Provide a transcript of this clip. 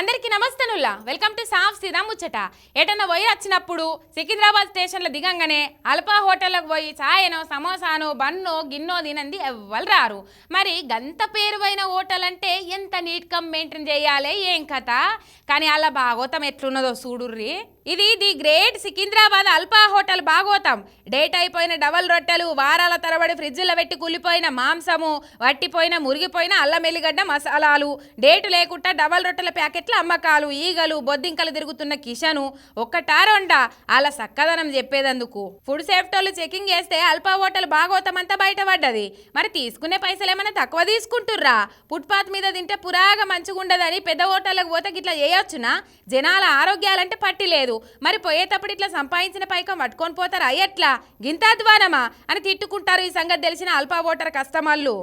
నమస్తనుల్లా. Welcome to సాఫ్ సీదా ముచ్చట. ఎటన్నా పోయి వచ్చినప్పుడు సికింద్రాబాద్ స్టేషన్లో దిగంగానే అల్పా హోటల్లోకి పోయి చాయనో సమోసానో బన్నో గిన్నో తినంది ఎవ్వరు రారు. మరి గంత పేరువైన హోటల్ అంటే ఎంత నీట్గా మెయింటైన్ చేయాలి ఏం కథ? కానీ అలా భాగోతం ఎట్లున్నదో చూడుర్రి. ఇది the great Secunderabad Alpha hotel భాగోతం. Date అయిపోయిన డబల్ రొట్టెలు వారాల తరబడి ఫ్రిడ్జ్లో పెట్టి కులిపోయిన మాంసము వట్టిపోయిన మురిగిపోయిన అల్లం ఎల్లిగడ్డ మసాలాలు. డేట్ లేకుండా డబల్ రొట్టెల ప్యాకెట్ల అమ్మకాలు ఈగలు బొద్దింకలు తిరుగుతున్న కిషను ఒక్కటారొండ అలా సక్కదనం చెప్పేదందుకు. ఫుడ్ సేఫ్టీ చెకింగ్ చేస్తే అల్పా హోటల్ బాగోతమంతా అంతా బయటపడ్డది. మరి తీసుకునే పైసలు ఏమైనా తక్కువ తీసుకుంటుర్రా? ఫుట్పాత్ మీద తింటే పురాగా మంచిగుండదని పెద్ద హోటళ్ళకు పోతే గిట్లా చేయొచ్చునా? జనాల ఆరోగ్యాలంటే పట్టి లేదు మరి పోయేటప్పుడు ఇట్లా సంపాదించిన పైకం పట్టుకొని పోతారా? ఎట్లా? గింతాద్వానమా అని తిట్టుకుంటారు ఈ సంగతి తెలిసిన అల్పా ఓటర్ కస్టమర్లు.